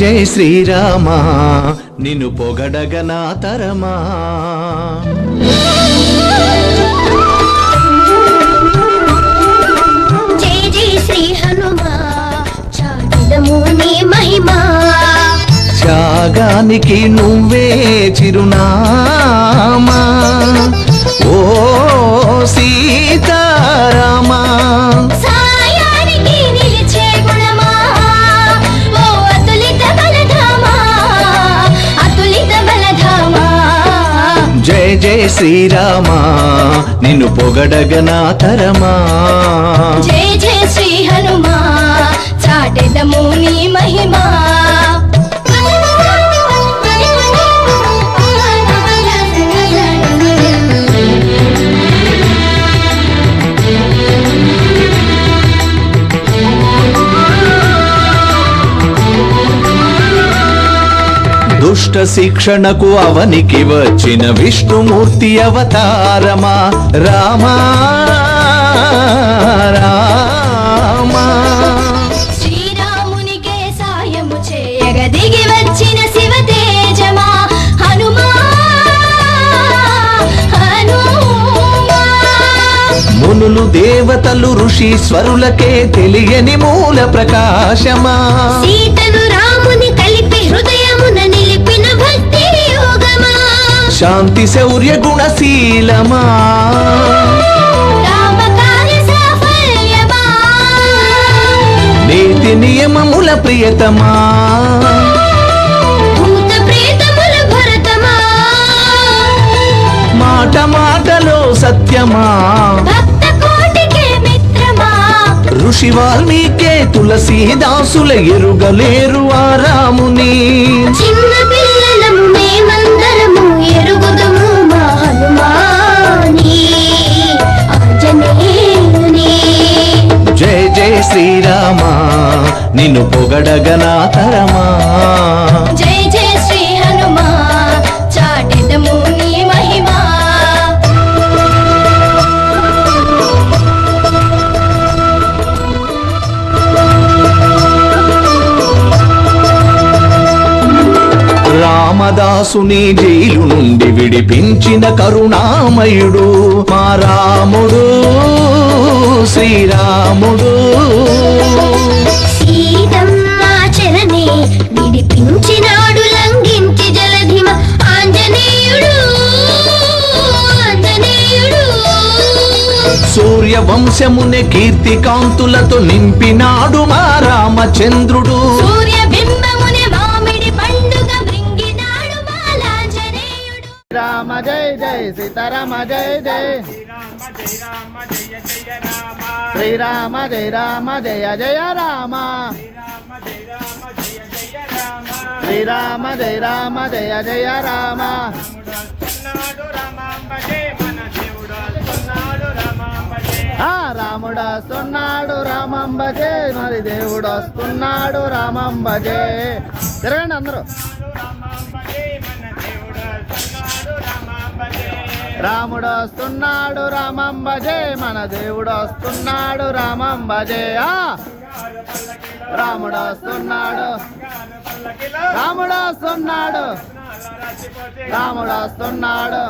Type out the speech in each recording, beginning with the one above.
జై శ్రీరామ నిన్ను పొగడగ నా తరమా. జై జై శ్రీ హనుమా మహిమా. త్యాగానికి నువ్వే చిరునామా. ఓ సీతారామా. జయ శ్రీరామ నిన్ను పొగడగ నా తరమా. జయ జయ శ్రీ హనుమా చాటెదము నీ మహిమా. అష్ట శిక్షణకు అవనికి వచ్చిన విష్ణుమూర్తి అవతారమా? రామా? రామా? శ్రీరామునికే సాయము చేయగ దిగి వచ్చిన శివ తేజమా? హనుమా? మునులు దేవతలు ఋషీశ్వరులకే తెలియని మూల ప్రకాశమా? సీత శాంతి శౌర్య గుణశీలమా? నీతి నియమముల ప్రియతమా? మాట మాటలో సత్యమా? ఋషి వాల్మీకే తులసీదాసుల ఎరుగలేరు ఆ రాముని? చిన్న పిల్లలము మేమందరం జయ శ్రీరామ నిన్ను పొగడగనా తరమా. జై జై శ్రీ హనుమా చాటెదము నీ మహిమా. రామదాసుని జైలు నుండి విడిపించిన కరుణామయుడు మా రాముడు. శ్రీరాముడు. సీతమ్మ చెరనే విడిపించినాడు లంఘించి జలధిమ ఆంజనేయుడు ఆంజనేయుడు. సూర్య వంశముని కీర్తి కాంతులతో నింపినాడు మా రామచంద్రుడు. సూర్య బింబమునే మామిడి పండుగ మృంగినాడు మాలాంజనేయుడు రామ జయ జయ సీతారామ జయ జయ శ్రీరామ జయ రామ జయ జయ రామ. శ్రీరామ జయ రామ జయ జయ రామ. ఆ రాముడు వస్తున్నాడు రామంబజే. మరి దేవుడు వస్తున్నాడు రామంబజే. తిరగండి అందరూ. రాముడు వస్తున్నాడు రామంబజే మన దేవుడు వస్తున్నాడు రామంబజే రాముడు వస్తున్నాడు రాముడు వస్తున్నాడు రాముడు వస్తున్నాడు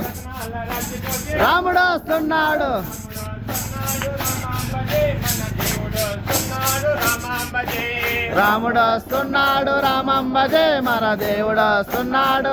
రాముడు వస్తున్నాడు రాముడు వస్తున్నాడు రామంబజే మన దేవుడు వస్తున్నాడు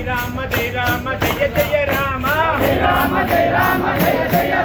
আমার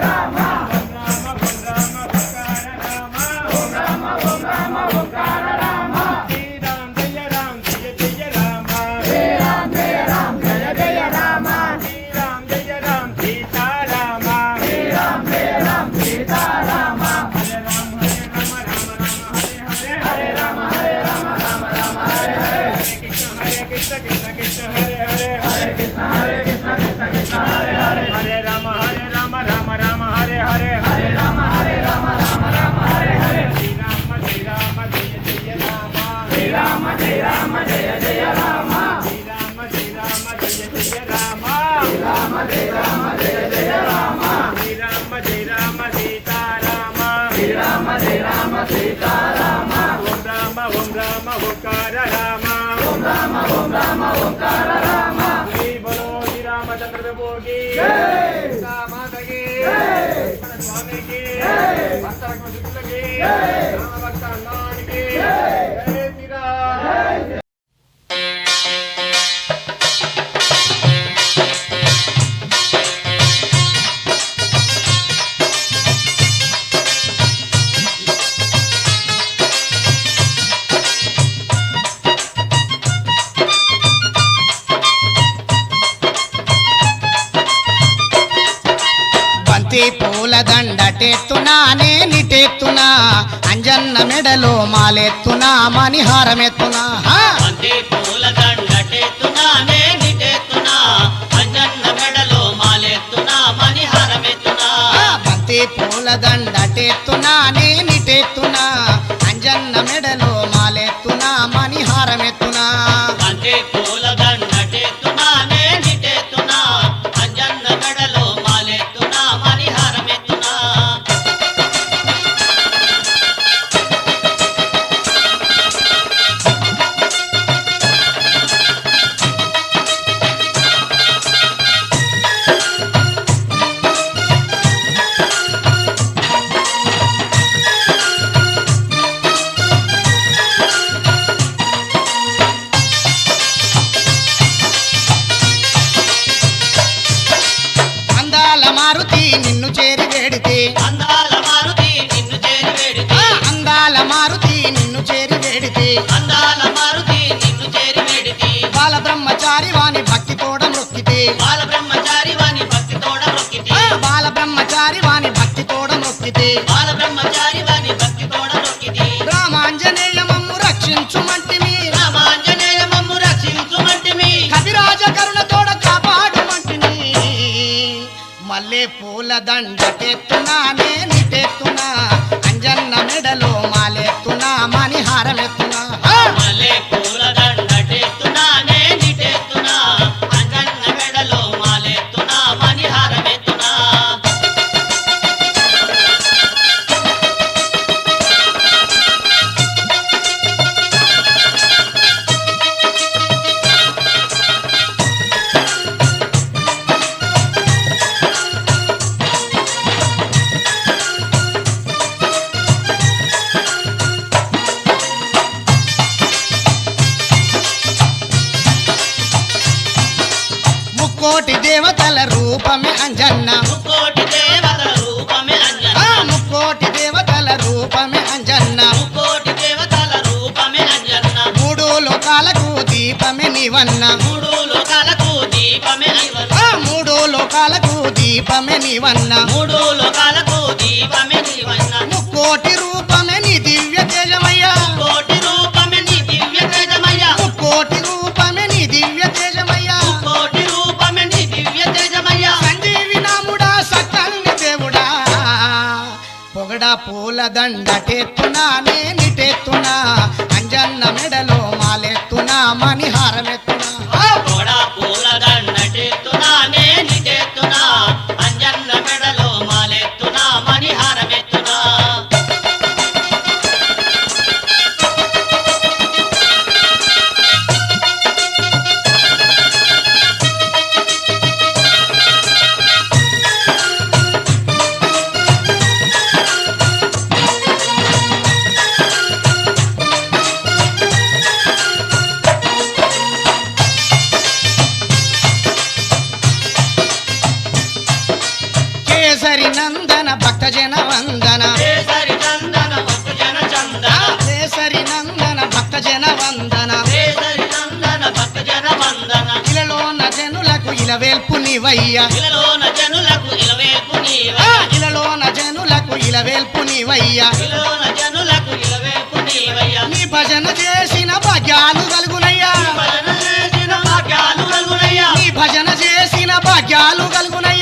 బంతి మెడలో మాలెత్తునా మణిహారమెత్తునా! బంతి పూల దండటెత్తునా బ్రహ్మచారి వాని భక్తి తోడ బాల బ్రహ్మచారి భక్తి తోడ బాల బ్రహ్మచారి వాని భక్తి తోడ మొక్కితి రామాంజనేయ మమ్ము రక్షించుమంటిమి రామాంజనేయ మమ్ము రక్షించుమంటిమి కవిరాజ కరుణ తోడ కాపాడుమంటిని మల్లె పూల దండటెత్తునానే నిటెత్తునా నీవన్న. మూడు లోకాలకు దీపమే మూడు లోకాలకు దీపమే నీవన్న. మూడు లోకాలకు దీపమే నీవన్న. ముక్కోటి రూపమే నీ దివ్య తేజమయ్యా. కోటి రూపమే నీ దివ్య తేజమయ్యా. ముక్కోటి రూపమే నీ దివ్య తేజమయ్యా. కోటి రూపమే నీ దివ్య తేజమయ్యా. సంజీవి నాముడా సకల్ని దేవుడా. పొగడ పూల దండటెత్తునా నేనిటెత్తునా అంజన్న మెడలో మాలెత్తునా మణిహారమెత్తునా కేసరి నందన భక్తజన వందన. కేసరి చందన. నందన భక్తజన వందన. కేసరి చందన భక్త జన వందన. ఇలలోన జనులకు ఇలవేల్పు నీవయ్యా. ఇలలోన జనులకు ఇలవేల్పు నీవయ్యా. ఇలలోన జనులకు ఇలవేల్పు నీవయ్యా. ఇలలోన జనులకు ఇలవేల్పు నీవయ్యా. నీ భజన చేసిన భాగ్యాలు కలుగునయ్యా. భజన చేసిన భాగ్యాలు కలుగునయ్యా.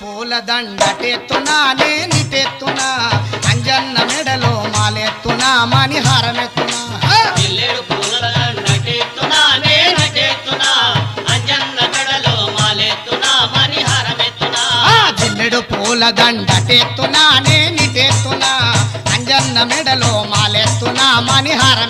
పూల దండటెత్తునా నేనిటెత్తునా అంజన్న మెడలో మాలెత్తునా మణిహారమెత్తునా! జిల్లెడు పూల దండటెత్తునా నేనిటెత్తునా అంజన్న మెడలో మాలెత్తునా మణిహారమెత్తునా